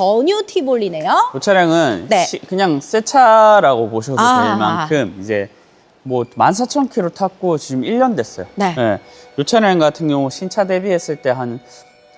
더뉴 티볼리네요. 이 차량은 네. 시- 그냥 새 차라고 보셔도 아. 될 만큼 이제 뭐 14,000km 탔고 지금 1년 됐어요. 네. 이 차량 같은 경우 신차 대비했을 때 한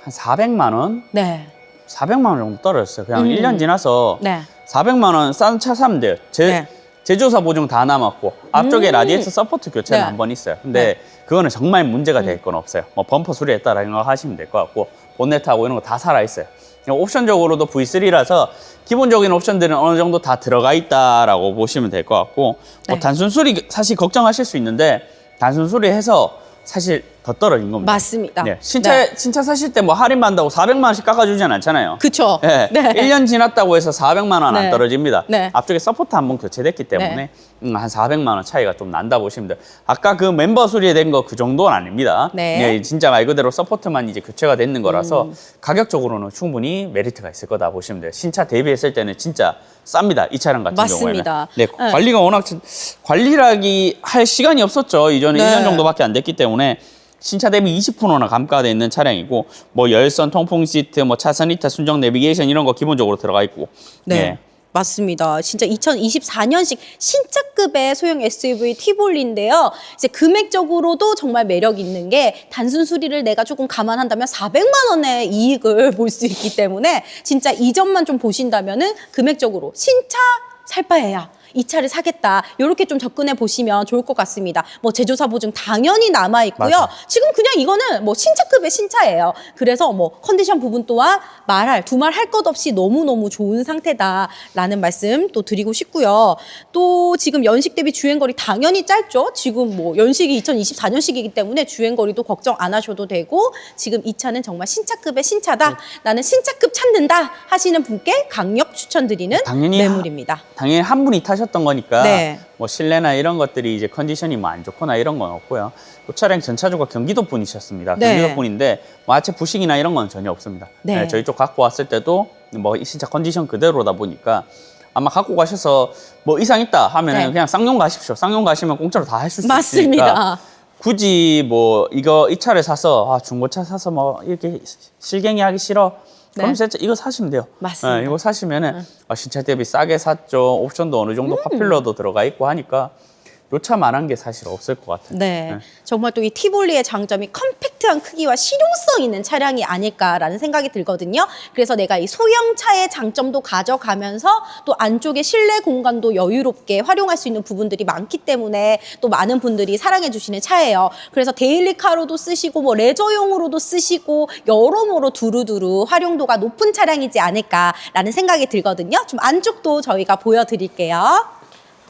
한 400만 원, 네. 400만 원 정도 떨어졌어요. 그냥 음. 1년 지나서 네. 400만 원 싼 차 사면 돼요. 제, 네. 제조사 보증 다 남았고 앞쪽에 음. 라디에이터 서포트 교체는 네. 한 번 있어요. 근데 그거는 정말 문제가 될 건 없어요. 뭐 범퍼 수리했다라 생각하시면 될 것 같고 본네트하고 이런 거 다 살아 있어요. 옵션적으로도 V3라서 기본적인 옵션들은 어느 정도 다 들어가 있다라고 보시면 될 것 같고 뭐 네. 단순 수리 사실 걱정하실 수 있는데 단순 수리해서 사실 더 떨어진 겁니다. 맞습니다. 네, 신차 신차 사실 때 뭐 할인 받는다고 400만 원씩 깎아주진 않잖아요. 그쵸. 네. 네. 1년 지났다고 해서 400만 원 안 네. 떨어집니다. 네. 앞쪽에 서포트 한 번 교체됐기 때문에 네. 음, 한 400만 원 차이가 좀 난다 보시면 돼요. 아까 그 멤버 수리된 거 그 정도는 아닙니다. 네. 진짜 말 그대로 서포트만 이제 교체가 됐는 거라서 음. 가격적으로는 충분히 메리트가 있을 거다 보시면 돼요. 신차 대비했을 때는 진짜 쌉니다. 이 차량 같은 맞습니다. 경우에는. 네, 네. 관리가 워낙 관리라기 할 시간이 없었죠. 이전에 네. 1년 정도밖에 안 됐기 때문에 신차 대비 20%나 감가돼 있는 차량이고 뭐 열선, 통풍 시트, 뭐 차선 히터, 순정 내비게이션 이런 거 기본적으로 들어가 있고. 네. 예. 맞습니다. 진짜 2024년식 신차급의 소형 SUV 티볼리인데요. 이제 금액적으로도 정말 매력 있는 게 단순 수리를 내가 조금 감안한다면 400만 원의 이익을 볼 수 있기 때문에 진짜 이 점만 좀 보신다면은 금액적으로 신차 살 바에야 이 차를 사겠다. 이렇게 좀 접근해 보시면 좋을 것 같습니다. 뭐 제조사 보증 당연히 남아 있고요. 지금 그냥 이거는 뭐 신차급의 신차예요. 그래서 뭐 컨디션 부분 또한 말할 두말 할 것 없이 너무 너무 좋은 상태다라는 말씀 또 드리고 싶고요. 또 지금 연식 대비 주행 거리 당연히 짧죠. 지금 뭐 연식이 2024년식이기 때문에 주행 거리도 걱정 안 하셔도 되고 지금 이 차는 정말 신차급의 신차다. 네. 나는 신차급 찾는다 하시는 분께 강력 추천드리는 당연히 매물입니다. 당연히 한 분이 타 셨던 거니까 네. 뭐 실내나 이런 것들이 이제 컨디션이 뭐 안 좋거나 이런 건 없고요. 이 차량 전차주가 경기도 분이셨습니다. 네. 경기도 분인데 뭐 하체 부식이나 이런 건 전혀 없습니다. 네. 저희 쪽 갖고 왔을 때도 뭐이 신차 컨디션 그대로다 보니까 아마 갖고 가셔서 뭐 이상 있다 하면은 네. 그냥 쌍용 가십시오. 쌍용 가시면 공짜로 다 해줄 수 맞습니다. 있으니까 굳이 뭐 이거 이 차를 사서 아 중고차 사서 뭐 이렇게 실갱이 하기 싫어. 그럼 네. 진짜 이거 사시면 돼요. 맞습니다. 예, 이거 사시면은 아, 신차 대비 싸게 샀죠. 옵션도 어느 음. 정도 파퓰러도 들어가 있고 하니까 요 차만한 게 사실 없을 것 같아요. 네. 네. 정말 또 이 티볼리의 장점이 컴팩트한 크기와 실용성 있는 차량이 아닐까라는 생각이 들거든요. 그래서 내가 이 소형차의 장점도 가져가면서 또 안쪽에 실내 공간도 여유롭게 활용할 수 있는 부분들이 많기 때문에 또 많은 분들이 사랑해 주시는 차예요. 그래서 데일리카로도 쓰시고 뭐 레저용으로도 쓰시고 여러모로 두루두루 활용도가 높은 차량이지 않을까라는 생각이 들거든요. 좀 안쪽도 저희가 보여드릴게요.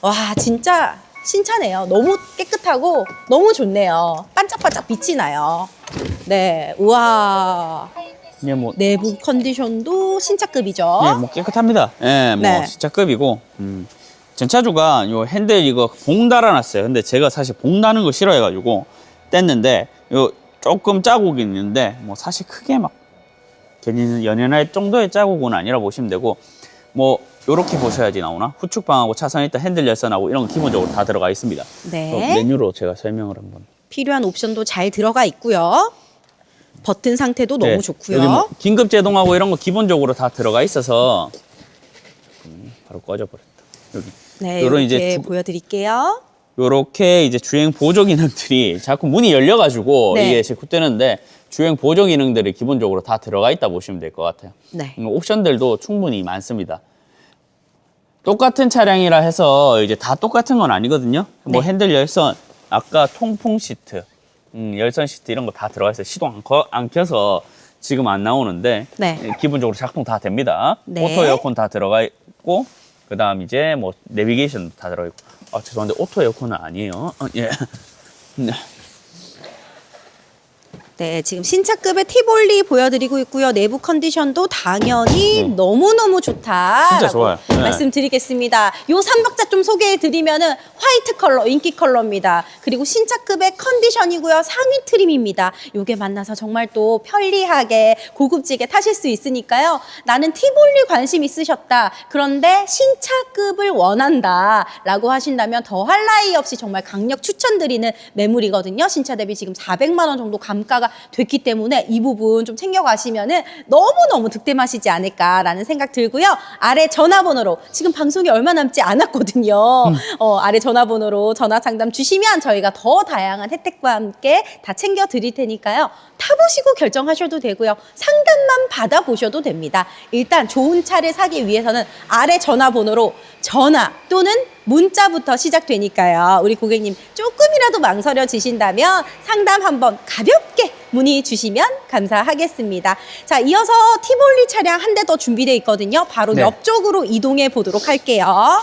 와 진짜 신차네요. 너무 깨끗하고 너무 좋네요. 반짝반짝 빛이 나요. 네, 우와 예, 뭐, 내부 컨디션도 신차급이죠. 예, 뭐 깨끗합니다. 예, 뭐 네. 진짜 급이고. 음. 전차주가 요 핸들 이거 봉 달아놨어요. 근데 제가 사실 봉 다는 거 싫어해가지고 뗐는데 요 조금 자국이 있는데 뭐 사실 크게 막 괜히 연연할 정도의 자국은 아니라 보시면 되고 뭐 요렇게 보셔야지 나오나 후축방하고 차선 일단 핸들 열선하고 이런 거 기본적으로 다 들어가 있습니다. 네. 또 메뉴로 제가 설명을 한번. 필요한 옵션도 잘 들어가 있고요. 버튼 상태도 너무 네, 좋고요. 여기 뭐 긴급 제동하고 이런 거 기본적으로 다 들어가 있어서 음, 바로 꺼져버렸다. 여기 네, 요런 이렇게 이제 주- 보여드릴게요. 요렇게 이제 주행 보조 기능들이 자꾸 문이 열려가지고 네. 이게 제9되는데 주행 보조 기능들이 기본적으로 다 들어가 있다 보시면 될 것 같아요. 네. 음, 옵션들도 충분히 많습니다. 똑같은 차량이라 해서 이제 다 똑같은 건 아니거든요. 뭐 네. 핸들 열선, 아까 통풍 시트, 음, 열선 시트 이런 거 다 들어가 있어요. 시동 안, 거, 안 켜서 지금 안 나오는데 네. 예, 기본적으로 작동 다 됩니다. 네. 오토 에어컨 다 들어가 있고 그다음 이제 뭐 내비게이션도 다 들어가 있고. 아 죄송한데 오토 에어컨은 아니에요. 어, 예. 네. 네, 지금 신차급의 티볼리 보여드리고 있고요. 내부 컨디션도 당연히 네. 너무너무 좋다. 진짜 좋아요. 네. 말씀드리겠습니다. 요 삼박자 좀 소개해드리면은 화이트 컬러, 인기 컬러입니다. 그리고 신차급의 컨디션이고요. 상위 트림입니다. 요게 만나서 정말 또 편리하게 고급지게 타실 수 있으니까요. 나는 티볼리 관심 있으셨다. 그런데 신차급을 원한다. 라고 하신다면 더할 나위 없이 정말 강력 추천드리는 매물이거든요. 신차 대비 지금 400만 원 정도 감가가 됐기 때문에 이 부분 좀 챙겨가시면은 너무너무 득템하시지 않을까라는 생각 들고요. 아래 전화번호로 지금 방송이 얼마 남지 않았거든요. 어, 아래 전화번호로 전화 상담 주시면 저희가 더 다양한 혜택과 함께 다 챙겨 드릴 테니까요. 타보시고 결정하셔도 되고요. 상담만 받아보셔도 됩니다. 일단 좋은 차를 사기 위해서는 아래 전화번호로 전화 또는 문자부터 시작되니까요. 우리 고객님 조금이라도 망설여지신다면 상담 한번 가볍게 문의 주시면 감사하겠습니다. 자, 이어서 티볼리 차량 한 대 더 준비되어 있거든요. 바로 네. 옆쪽으로 이동해 보도록 할게요.